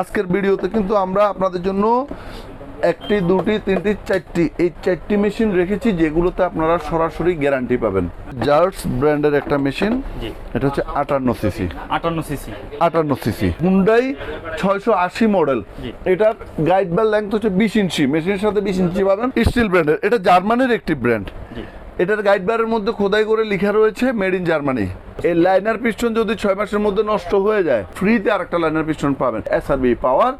আজকের ভিডিওতে কিন্তু আমরা আপনাদের জন্য একটি দুটি তিনটি চারটি এই চারটি মেশিন রেখেছি যেগুলোতে আপনারা সরাসরি গ্যারান্টি পাবেন। জার্স ব্র্যান্ডের একটা মেশিন এটা হচ্ছে আটান্ন সিসি আটান্ন সিসি আটান্ন সিসি হুন্ডাই ছয়শো আশি মডেল। এটার গাইড বার লেন্থ হচ্ছে বিশ ইঞ্চি। মেশিনের সাথে বিশ ইঞ্চি পাবেন। স্টিল ব্র্যান্ডের এটা জার্মানির একটি ব্র্যান্ড এটার গাইড বারের মধ্যে খোদাই করে লেখা রয়েছে মেড ইন জার্মানি এই লাইনার পিস্টন যদি ছয় মাসের মধ্যে নষ্ট হয়ে যায় ফ্রিতে আরেকটা লাইনার পিস্টন পাবেন। এস এসআরবি পাওয়ার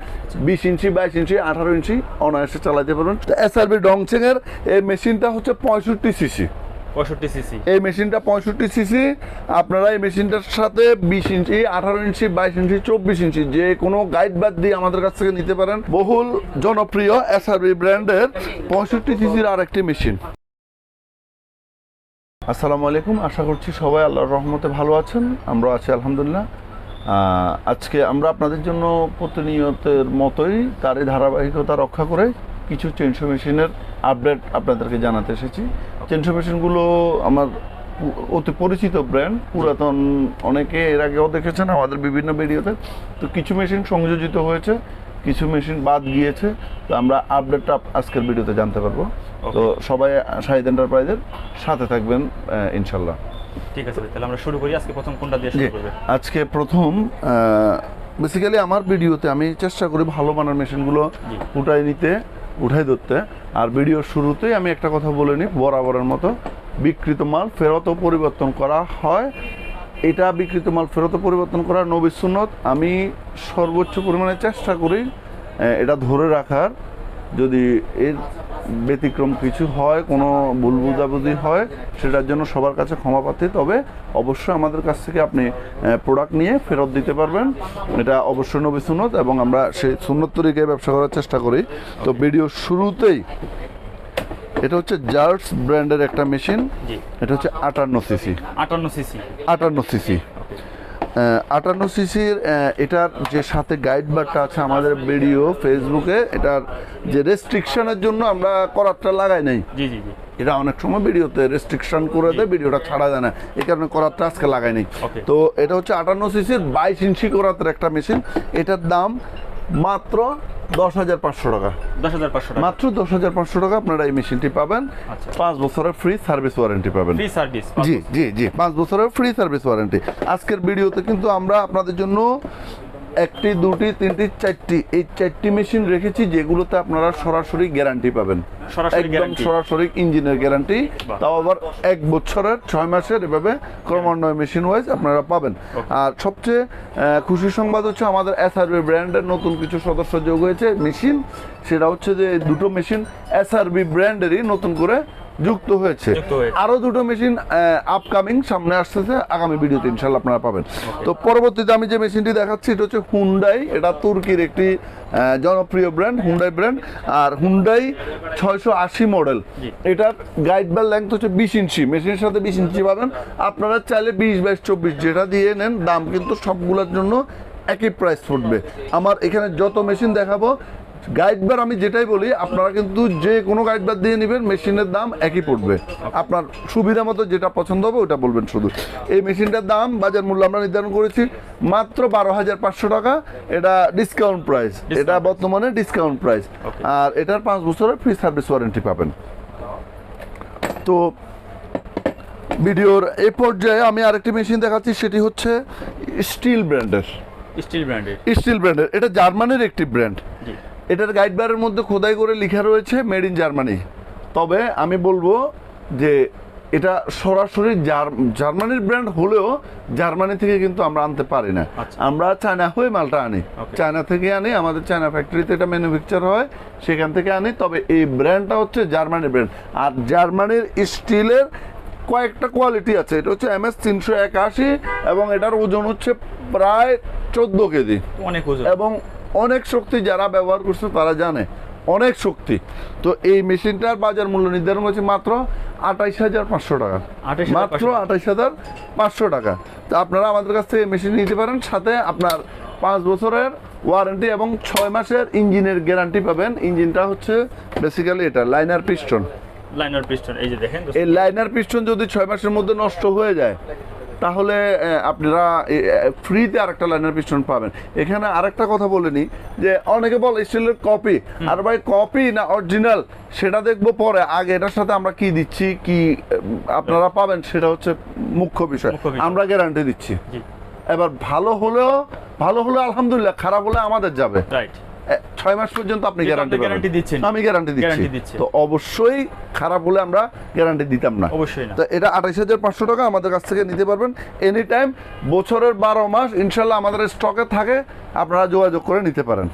বিশ ইঞ্চি বাইশ ইঞ্চি আঠারো ইঞ্চি অনায়াসে চালাতে পারবেন। এস এসআরবি ডংচেং এর এই মেশিনটা হচ্ছে পঁয়ষট্টি সিসি। পঁয়ষট্টি সিসি। এই মেশিনটা পঁয়ষট্টি সিসি। আপনারা এই মেশিনটার সাথে বিশ ইঞ্চি আঠারো ইঞ্চি বাইশ ইঞ্চি চব্বিশ ইঞ্চি যে কোনো গাইড বাদ দিয়ে আমাদের কাছ থেকে নিতে পারেন। বহুল জনপ্রিয় এসআরবি ব্র্যান্ডের পঁয়ষট্টি সিসির আরেকটি মেশিন। আসসালামু আলাইকুম। আশা করছি সবাই আল্লাহর রহমতে ভালো আছেন। আমরা আছি আলহামদুলিল্লাহ। আজকে আমরা আপনাদের জন্য প্রতিনিয়তের মতোই তারই ধারাবাহিকতা রক্ষা করে কিছু চেনশো মেশিনের আপডেট আপনাদেরকে জানাতে এসেছি। চেনশো মেশিনগুলো আমার অতি পরিচিত ব্র্যান্ড পুরাতন অনেকে এর আগেও দেখেছেন, আমাদের বিভিন্ন ভিডিওতে। তো কিছু মেশিন সংযোজিত হয়েছে, কিছু মেশিন বাদ গিয়েছে। তো আমরা আপডেটটা আজকের ভিডিওতে জানতে পারব। তো সবাই শাহিদ এন্টারপ্রাইজের সাথে থাকবেন ইনশাল্লাহ। ঠিক আছে তাহলে আমরা শুরু করি। আজকে প্রথম কোনটা দিয়ে শুরু করবে? আজকে প্রথম বেসিক্যালি আমার ভিডিওতে আমি চেষ্টা করি ভালো মানের মেশিনগুলো। উঠাই নিতে উঠাই ধরতে। আর ভিডিওর শুরুতেই আমি একটা কথা বলে নিই বরাবরের মতো। বিকৃত মাল ফেরত পরিবর্তন করা হয়। এটা বিকৃত মাল ফেরত পরিবর্তন করা নবী সুন্নত। আমি সর্বোচ্চ পরিমাণে চেষ্টা করি এটা ধরে রাখার। যদি এর ব্যতিক্রম কিছু হয় কোনো ভুল বুঝাবুঝি হয় সেটার জন্য সবার কাছে ক্ষমা প্রার্থী। তবে অবশ্যই আমাদের কাছ থেকে আপনি প্রোডাক্ট নিয়ে ফেরত দিতে পারবেন। এটা অবশ্যই নবী সুন্নত এবং আমরা সেই সুন্নত তরিকায় ব্যবসা করার চেষ্টা করি। তো ভিডিও শুরুতেই এটা হচ্ছে জার্স ব্র্যান্ডের একটা মেশিন। এটা হচ্ছে আটান্ন সিসি। আটান্ন সিসি। আটান্ন সিসি। আটান্ন সিসির এটার যে সাথে গাইড বারটা আছে আমাদের ভিডিও ফেসবুকে এটার যে রেস্ট্রিকশনের জন্য আমরা করারটা লাগাই নাই। জি জি জি। এটা অনেক সময় ভিডিওতে রেস্ট্রিকশন করে দেয় ভিডিওটা ছাড়া যায় না। এই কারণে করারটা আজকে লাগাই নাই। তো এটা হচ্ছে আটান্ন সিসির বাইশ ইঞ্চি করাতের একটা মেশিন এটার দাম মাত্র দশ হাজার পাঁচশো টাকা। দশ হাজার পাঁচশো টাকা। মাত্র দশ হাজার পাঁচশো টাকা আপনারা এই মেশিনটি পাবেন। আচ্ছা। পাঁচ বছরের ফ্রি সার্ভিস ওয়ারেন্টি পাবেন। ফ্রি সার্ভিস জি জি জি পাঁচ বছরের ফ্রি সার্ভিস ওয়ারেন্টি আজকের ভিডিওতে কিন্তু আমরা আপনাদের জন্য একটি দুটি তিনটি চারটি। এই চারটি মেশিন রেখেছি যেগুলোতে আপনারা সরাসরি গ্যারান্টি পাবেন। সরাসরি একদম সরাসরি ইঞ্জিনের গ্যারান্টি তাও আবার এক বছরের ছয় মাসের এভাবে ক্রমান্বয়ে মেশিন ওয়াইজ আপনারা পাবেন। আর সবচেয়ে খুশি সংবাদ হচ্ছে আমাদের এস এসআরবি ব্র্যান্ডের নতুন কিছু সদস্য যোগ হয়েছে মেশিন সেটা হচ্ছে যে দুটো মেশিন এস এসআরবি ব্র্যান্ডেরই নতুন করে যুক্ত হয়েছে। আরও দুটো মেশিন আপকামিং সামনে আসতেছে আগামী ভিডিওতে ইনশাল্লাহ আপনারা পাবেন। তো পরবর্তীতে আমি যে মেশিনটি দেখাচ্ছি এটা হচ্ছে হুন্ডাই এটা তুর্কির একটি জনপ্রিয় ব্র্যান্ড হুন্ডাই ব্র্যান্ড আর হুন্ডাই ছয়শো আশি মডেল। এটার গাইড বার লেন্থ হচ্ছে বিশ ইঞ্চি। মেশিনের সাথে বিশ ইঞ্চি পাবেন। আপনারা চাইলে বিশ বাইশ চব্বিশ যেটা দিয়ে নেন দাম কিন্তু সবগুলোর জন্য একই প্রাইস পড়বে। আমার এখানে যত মেশিন দেখাবো গাইড বার আমি যেটাই বলি আপনারা কিন্তু যে কোনো গাইড বার দিয়ে নেবেন মেশিনের দাম একই পড়বে। আপনার সুবিধা মতো যেটা পছন্দ হবে ওটা বলবেন শুধু। এই মেশিনটার দাম বাজার মূল্য আমরা নির্ধারণ করেছি মাত্র বারো হাজার পাঁচশো টাকা। এটা ডিসকাউন্ট প্রাইস এটা বর্তমানে ডিসকাউন্ট প্রাইস আর এটার পাঁচ বছরের ফ্রি সার্ভিস ওয়ারেন্টি পাবেন। তো ভিডিওর এ পর্যায়ে আমি আরেকটি মেশিন দেখাচ্ছি সেটি হচ্ছে স্টিল ব্র্যান্ডের স্টিল ব্র্যান্ডের স্টিল ব্র্যান্ডের এটা জার্মানির একটি ব্র্যান্ড এটার গাইডবারের মধ্যে খোদাই করে লেখা রয়েছে মেড ইন জার্মানি তবে আমি বলব যে এটা সরাসরি জার্মানির ব্র্যান্ড হলেও জার্মানি থেকে কিন্তু আমরা আনতে পারি না। আচ্ছা। আমরা চায়না হয়ে মালটা আনি। চায়না থেকে আনি আমাদের চায়না ফ্যাক্টরিতে এটা ম্যানুফ্যাকচার হয় সেখান থেকে আনি। তবে এই ব্র্যান্ডটা হচ্ছে জার্মানির ব্র্যান্ড আর জার্মানির স্টিলের কয়েকটা কোয়ালিটি আছে। এটা হচ্ছে এম এস তিনশো একাশি এবং এটার ওজন হচ্ছে প্রায় চোদ্দ কেজি। অনেক ওজন। এবং অনেক শক্তি যারা ব্যবহার করছে তারা জানে অনেক শক্তি। তো এই মেশিনটার বাজার মূল্য নির্ধারণ করেছে মাত্র আঠাইশ হাজার পাঁচশো টাকা। 28,500 মাত্র আঠাইশ হাজার পাঁচশো টাকা। তো আপনারা আমাদের কাছ থেকে মেশিন নিতে পারেন সাথে আপনার পাঁচ বছরের ওয়ারেন্টি এবং ছয় মাসের ইঞ্জিনের গ্যারান্টি পাবেন। ইঞ্জিনটা হচ্ছে বেসিক্যালি এটা লাইনার পিস্টন লাইনার পিস্টন এই যে দেখেন এই লাইনার পিস্টন যদি ছয় মাসের মধ্যে নষ্ট হয়ে যায় তাহলে আপনারা ফ্রিতে আরেকটা লাইনার পিস্টন পাবেন। এখানে আরেকটা কথা বলে নিই যে অনেকে বল স্টিলের কপি আর ভাই কপি না অরিজিনাল সেটা দেখব পরে। আগে এটার সাথে আমরা কি দিচ্ছি কি আপনারা পাবেন সেটা হচ্ছে মুখ্য বিষয়। আমরা গ্যারান্টি দিচ্ছি। এবার ভালো হলেও ভালো হলে আলহামদুলিল্লাহ খারাপ হলে আমাদের যাবে। রাইট ছয় মাস পর্যন্ত আপনি গ্যারান্টি গ্যারান্টি দিচ্ছেন। আমি গ্যারান্টি দিচ্ছি। তো অবশ্যই খারাপ হলে আমরা গ্যারান্টি দিতাম না। অবশ্যই না। তো এটা আঠাইশ হাজার পাঁচশো টাকা আমাদের কাছ থেকে নিতে পারবেন। এনি টাইম বছরের বারো মাস ইনশাল্লাহ আমাদের স্টকে থাকে আপনারা যোগাযোগ করে নিতে পারেন।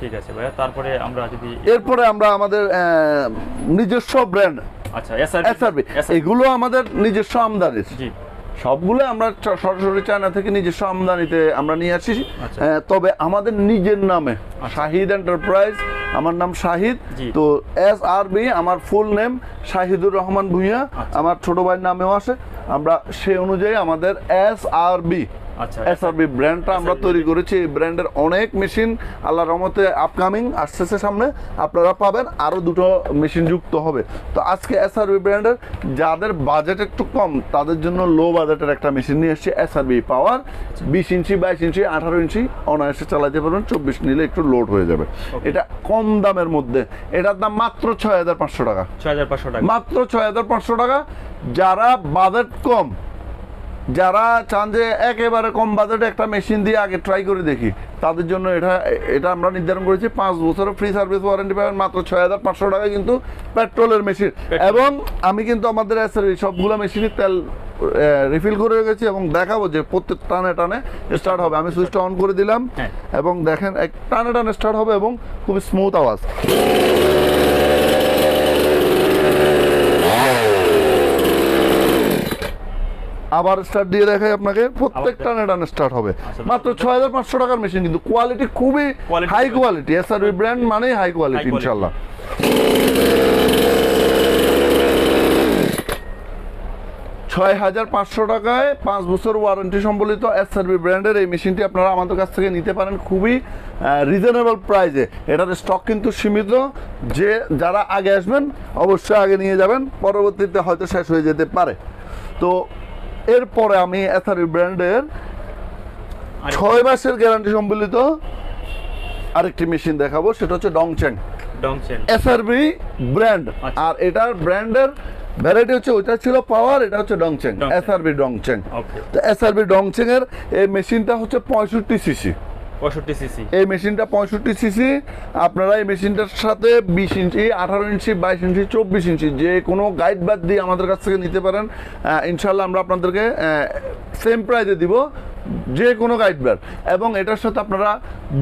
ঠিক আছে ভাইয়া তারপরে আমরা যদি এরপরে আমরা আমাদের নিজস্ব ব্র্যান্ড আচ্ছা এসআরবি এগুলো আমাদের নিজস্ব আমদানির। জি। সবগুলো আমরা সরাসরি চায়না থেকে নিজস্ব আমদানিতে আমরা নিয়ে আসি আচ্ছা। তবে আমাদের নিজের নামে শাহিদ এন্টারপ্রাইজ আমার নাম শাহিদ। তো এস আর বি আমার ফুল নেম শাহিদুর রহমান ভুঁইয়া। আচ্ছা। আমার ছোট ভাইয়ের নামেও আছে আমরা সে অনুযায়ী আমাদের এস আর বি আচ্ছা এসআরবি ব্র্যান্ডটা আমরা তৈরি করেছি। এই ব্র্যান্ডের অনেক মেশিন আল্লাহর রহমতে আপকামিং আসতেছে সামনে। আপনারা পাবেন। আরও দুটো মেশিন যুক্ত হবে। তো আজকে এসআরবি ব্র্যান্ডের যাদের বাজেট একটু কম তাদের জন্য লো বাজেটের একটা মেশিন নিয়ে এসেছি এসআরবি পাওয়ার বিশ ইঞ্চি বাইশ ইঞ্চি আঠারো ইঞ্চি অনায়াসে চালাতে পারবেন। চব্বিশ নিলে একটু লোড হয়ে যাবে। এটা কম দামের মধ্যে। এটার দাম মাত্র ছয় হাজার পাঁচশো টাকা। ছয় হাজার পাঁচশো টাকা। মাত্র ছয় হাজার পাঁচশো টাকা। যারা বাজেট কম যারা চান যে একেবারে কম বাজেটে একটা মেশিন দিয়ে আগে ট্রাই করে দেখি তাদের জন্য এটা এটা আমরা নির্ধারণ করেছি পাঁচ বছরের ফ্রি সার্ভিস ওয়ারেন্টি পাবেন মাত্র ছয় হাজার পাঁচশো টাকা কিন্তু পেট্রোলের মেশিন এবং আমি কিন্তু আমাদের সবগুলো মেশিনের তেল রিফিল করে রেখেছি এবং দেখাবো যে প্রত্যেক টানে টানে স্টার্ট হবে। আমি সুইচটা অন করে দিলাম হ্যাঁ। এবং দেখেন এক টানে টানে স্টার্ট হবে এবং খুব স্মুথ আওয়াজ। আবার স্টার্ট দিয়ে দেখাই আপনাকে প্রত্যেক আবার টানে স্টার্ট হবে। আচ্ছা। মাত্র ছয় হাজার পাঁচশো টাকার মেশিন কিন্তু কোয়ালিটি খুবই high quality S R brand মানেই হাই কোয়ালিটি। ইনশাল্লাহ। ছয় হাজার পাঁচশো টাকায় পাঁচ বছর ওয়ারেন্টি সম্বলিত এসআরবি ব্র্যান্ডের এই মেশিনটি আপনারা আমাদের কাছ থেকে নিতে পারেন খুবই রিজনেবল প্রাইজে এটার স্টক কিন্তু সীমিত যে যারা আগে আসবেন অবশ্যই আগে নিয়ে যাবেন পরবর্তীতে হয়তো শেষ হয়ে যেতে পারে। তো এরপরে আমি এথারি ব্র্যান্ডের ছয় মাসের গ্যারান্টি সম্বলিত আরেকটি মেশিন দেখাবো সেটা হচ্ছে ডংচ্যাং ডংচেন এসআরবি ব্র্যান্ড। আচ্ছা। আর এটার ব্র্যান্ডের ভ্যারাইটি হচ্ছে ওইটা ছিল পাওয়ার এটা হচ্ছে ডংচেং ডংচেং। এসআরবি ডংচেং ওকে তো এসআরবি ডংচেং এর এই মেশিনটা হচ্ছে পঁয়ষট্টি সিসি পঁয়ষট্টি সিসি। এই মেশিনটা পঁয়ষট্টি সিসি। আপনারা এই মেশিনটার সাথে বিশ ইঞ্চি আঠারো ইঞ্চি বাইশ ইঞ্চি চব্বিশ ইঞ্চি যে কোনো গাইড বাদ দিয়ে আমাদের কাছ থেকে নিতে পারেন। ইনশাল্লাহ আমরা আপনাদেরকে সেম প্রাইজে দিব যে কোনো গাইড বার। এবং এটার সাথে আপনারা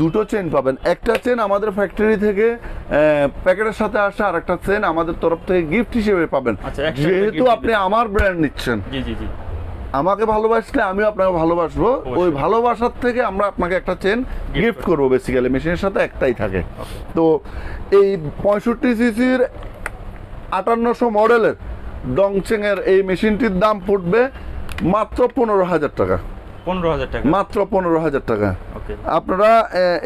দুটো চেন পাবেন। একটা চেন আমাদের ফ্যাক্টরি থেকে প্যাকেটের সাথে আসা আর একটা চেন আমাদের তরফ থেকে গিফট হিসেবে পাবেন। আচ্ছা, যেহেতু আপনি আমার ব্র্যান্ড নিচ্ছেন। জি জি জি। আমাকে ভালোবাসলে আমিও আপনাকে ভালোবাসবো। ওই ভালোবাসার থেকে আমরা আপনাকে একটা চেন গিফট করব বেসিক্যালি মেশিনের সাথে একটাই থাকে। তো এই পঁয়ষট্টি সিসির আটান্নশো মডেলের ডংচেং এর এই মেশিনটির দাম পড়বে মাত্র পনেরো হাজার টাকা। পনেরো হাজার টাকা? মাত্র পনেরো হাজার টাকা। আপনারা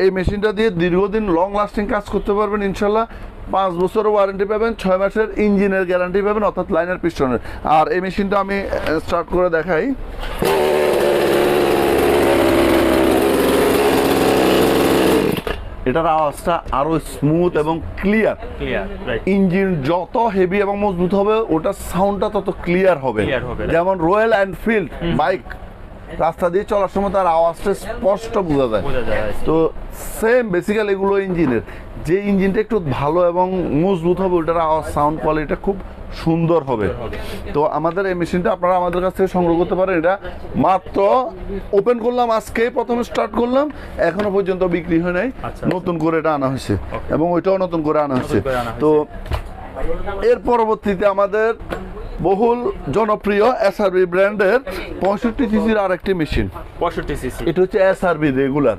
এই মেশিনটা দিয়ে দীর্ঘদিন লং লাস্টিং কাজ করতে পারবেন ইনশাল্লাহ। পাঁচ বছরের ওয়ারেন্টি পাবেন ছয় মাসের ইঞ্জিনের গ্যারান্টি পাবেন অর্থাৎ লাইনের পিস্টনের আর এই মেশিনটা আমি স্টার্ট করে দেখাই। এটার আওয়াজটা আরও স্মুথ এবং ক্লিয়ার ইঞ্জিন যত হেভি এবং মজবুত হবে ওটার সাউন্ডটা তত ক্লিয়ার হবে? যেমন রয়্যাল এনফিল্ড বাইক রাস্তা দিয়ে চলার সময় তার আওয়াজটা স্পষ্ট বোঝা যায়। তো সেম বেসিক্যালি এগুলো ইঞ্জিনের। যে ইঞ্জিনটা একটু ভালো এবং মজবুত হবে ওটার আওয়াজ সাউন্ড কোয়ালিটিটা খুব সুন্দর হবে। তো আমাদের এই মেশিনটা আপনারা আমাদের কাছ থেকে সংগ্রহ করতে পারেন। এটা মাত্র ওপেন করলাম আজকে প্রথমে স্টার্ট করলাম এখনও পর্যন্ত বিক্রি হয় নাই। আচ্ছা। নতুন করে এটা আনা হয়েছে। এবং ওইটাও নতুন করে আনা হয়েছে। তো এর পরবর্তীতে আমাদের বহুল জনপ্রিয় এসআরবি ব্র্যান্ডের পঁয়ষট্টি সিসির আরেকটি মেশিন। পঁয়ষট্টি সিসি। এটা হচ্ছে এসআরবি রেগুলার।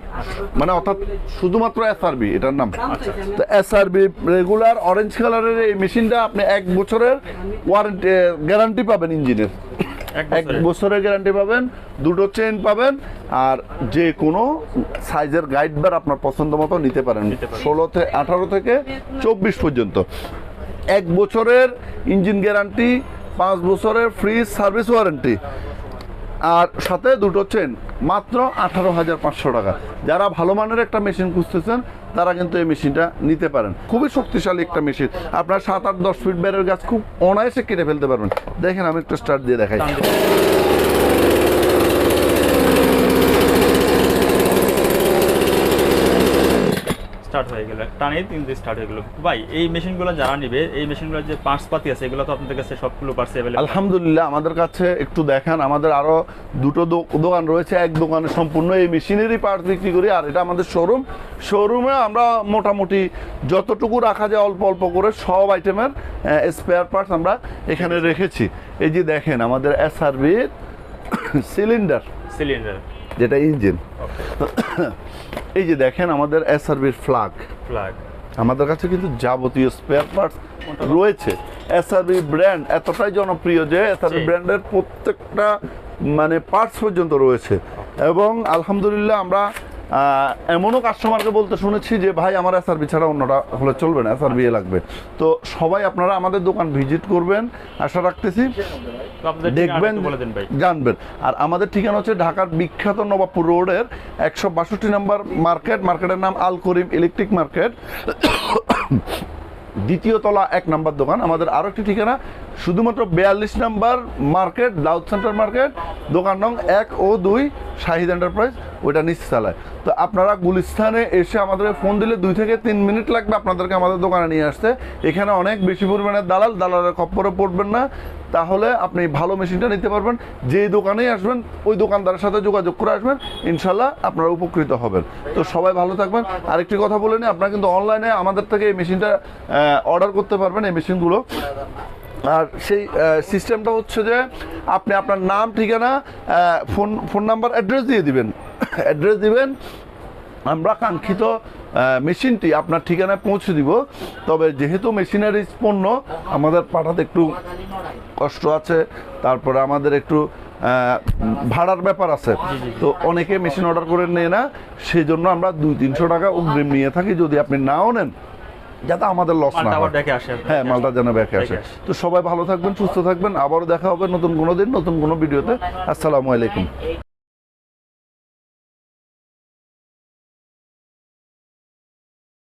মানে অর্থাৎ শুধুমাত্র এসআরবি এটার নাম। আচ্ছা তো এসআরবি রেগুলার অরেঞ্জ কালারের এই মেশিনটা আপনি এক বছরের ওয়ারেন্টি গ্যারান্টি পাবেন ইঞ্জিনের। এক। বছরের। গ্যারান্টি পাবেন দুটো চেন পাবেন আর যে কোনো সাইজের গাইড বার আপনার পছন্দ মতো নিতে পারেন। ষোলো থেকে আঠারো থেকে চব্বিশ পর্যন্ত। এক বছরের ইঞ্জিন গ্যারান্টি পাঁচ বছরের ফ্রি সার্ভিস ওয়ারেন্টি। আর সাথে দুটো চেন, মাত্র আঠারো হাজার পাঁচশো টাকা। যারা ভালো মানের একটা মেশিন খুঁজতেছেন, তারা কিন্তু এই মেশিনটা নিতে পারেন। খুবই শক্তিশালী একটা মেশিন। আপনার সাত আট দশ ফিট বেড়ের গাছ খুব অনায়াসে কেটে ফেলতে পারবেন। দেখেন, আমি একটা স্টার্ট দিয়ে দেখাই। স্টার্ট হয়ে গেল টানেই কিন্তু স্টার্ট হয়ে গেল। ভাই এই মেশিনগুলো যারা নিবে এই মেশিনগুলো যে পার্টস পাতি আছে এগুলো তো আপনাদের কাছে সবগুলো পার্টস অ্যাভেলেবল আলহামদুলিল্লাহ আমাদের কাছে একটু দেখান আমাদের আরও দুটো দোকান রয়েছে এক দোকানে সম্পূর্ণ এই মেশিনেরই পার্ট বিক্রি করি আর এটা আমাদের শোরুম শোরুমে আমরা মোটামুটি যতটুকু রাখা যায় অল্প অল্প করে সব আইটেমের স্পেয়ার পার্টস আমরা এখানে রেখেছি। এই যে দেখেন আমাদের এসআরবি সিলিন্ডার সিলিন্ডার যেটা ইঞ্জিন এই যে দেখেন আমাদের এসআরবির ফ্লাগ ফ্ল্যাগ আমাদের কাছে কিন্তু যাবতীয় স্পেয়ার পার্টস রয়েছে। এসআরবি ব্র্যান্ড এতটাই জনপ্রিয় যে এসআরবি ব্র্যান্ডের প্রত্যেকটা মানে পার্টস পর্যন্ত রয়েছে। এবং আলহামদুলিল্লাহ আমরা এমনও কাস্টমারকে বলতে শুনেছি যে ভাই আমার এসআরবি ছাড়া অন্যটা হলে চলবে না এসআরবি লাগবে। তো সবাই আপনারা আমাদের দোকান ভিজিট করবেন আশা রাখতেছি। দেখবেন জানবেন। আর আমাদের ঠিকানা হচ্ছে ঢাকার বিখ্যাত নবাবপুর রোডের একশো বাষট্টি নম্বর মার্কেট। মার্কেটের নাম আল করিম ইলেকট্রিক মার্কেট। দ্বিতীয় তলা এক নাম্বার দোকান। আমাদের আরও একটি ঠিকানা শুধুমাত্র বিয়াল্লিশ number market Daud center market দোকান নং এক ও দুই শাহিদ এন্টারপ্রাইজ ওইটা নিচে চালায় তো আপনারা গুলিস্তানে এসে আমাদের ফোন দিলে দুই থেকে তিন মিনিট লাগবে আপনাদেরকে আমাদের দোকানে নিয়ে আসতে। এখানে অনেক বেশি পরিমাণে দালাল, দালালের খপ্পরে পড়বেন না। তাহলে আপনি ভালো মেশিনটা নিতে পারবেন। যেই দোকানেই আসবেন, ওই দোকানদারের সাথে যোগাযোগ করে আসবেন। ইনশাল্লাহ আপনারা উপকৃত হবেন। তো সবাই ভালো থাকবেন। আরেকটি কথা বলে নিই, আপনারা কিন্তু অনলাইনে আমাদের থেকে এই মেশিনটা অর্ডার করতে পারবেন, এই মেশিনগুলো আর সেই সিস্টেমটা হচ্ছে যে আপনি আপনার নাম ঠিকানা ফোন ফোন নাম্বার অ্যাড্রেস দিয়ে দিবেন। অ্যাড্রেস দিবেন। আমরা কাঙ্ক্ষিত মেশিনটি আপনার ঠিকানায় পৌঁছে দিব। তবে যেহেতু মেশিনারি পণ্য আমাদের পাঠাতে একটু কষ্ট আছে তারপরে আমাদের একটু ভাড়ার ব্যাপার আছে। তো অনেকে মেশিন অর্ডার করে নেয় না সেই জন্য আমরা দুই তিনশো টাকা অগ্রিম নিয়ে থাকি। যদি আপনি নাও নেন যাতে আমাদের লস না হয়। আসে হ্যাঁ মালটা যেন ব্যাকে আসে। তো সবাই ভালো থাকবেন সুস্থ থাকবেন। আবারও দেখা হবে নতুন কোনো দিন নতুন কোনো ভিডিওতে। আসসালামু আলাইকুম।